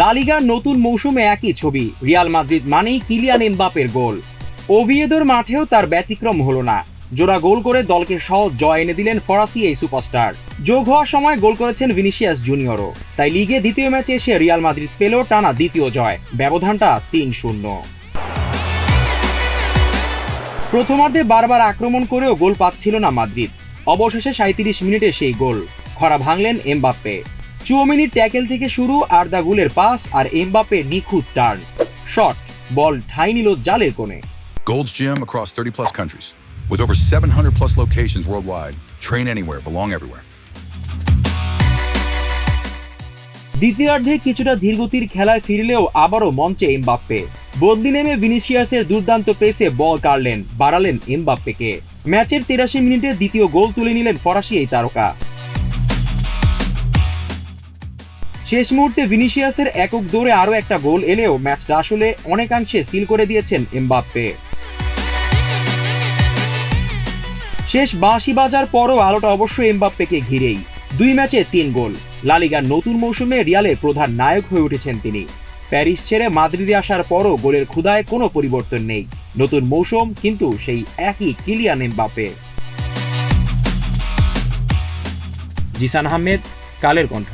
লালিগার নতুন মৌসুমে একই ছবি। রিয়াল মাদ্রিদ মানেই কিলিয়ান এমবাপের গোল। ওভিয়েদোর মাঠেও তার ব্যতিক্রম হলো না। জোড়া গোল করে দলকে সহজ জয় এনে দিলেন ফরাসি এই সুপারস্টার। যোগ হওয়ার সময় গোল করেছেন ভিনিসিয়াস জুনিয়রও। তাই লিগে দ্বিতীয় ম্যাচে এসে রিয়াল মাদ্রিদ পেল টানা দ্বিতীয় জয়। ব্যবধানটা তিন শূন্য। প্রথমার্ধে বারবার আক্রমণ করেও গোল পাচ্ছিল না মাদ্রিদ। অবশেষে সাঁত্রিশ মিনিটে সেই গোল। খরা ভাঙলেন এমবাপ্পে। চুয়ামিনির ট্যাকেল থেকে শুরু আর্দা গুলের পাস আর এমবাপ্পে নিখুঁত টার্ন। শট বল ঠাই নিল জালের কোণে। Gold's Gym across 30 plus countries. With over 700 plus locations worldwide, train anywhere, belong everywhere. দ্বিতীয়ার্ধে কিছুটা ধীরগতির খেলায় ফিরলেও আবারও মঞ্চে এমবাপ্পে। বদলি নেমে ভিনিসিয়াসের দুর্দান্ত পেসে বল কাড়লেন বাড়ালেন এমবাপ্পেকে। ম্যাচের তেরাশি মিনিটে দ্বিতীয় গোল তুলে নিলেন ফরাসি এই তারকা। শেষ মুহূর্তে ভিনিসিয়াসের একক দৌড়ে আরও একটা গোল এলেও ম্যাচটা আসলে অনেকাংশে সিল করে দিয়েছেন এমবাপ্পে। শেষ বাঁশি বাজার পরও আলোটা অবশ্যই এমবাপ্পেকে ঘিরেই। দুই ম্যাচে তিন গোল। লালিগার নতুন মৌসুমে রিয়ালের প্রধান নায়ক হয়ে উঠেছেন তিনি। প্যারিস ছেড়ে মাদ্রিদে আসার পরও গোলের ক্ষুদায় কোনো পরিবর্তন নেই। নতুন মৌসুম কিন্তু সেই একই কিলিয়ান এমবাপ্পে। জিসান আহমেদ, কালের কণ্ঠ।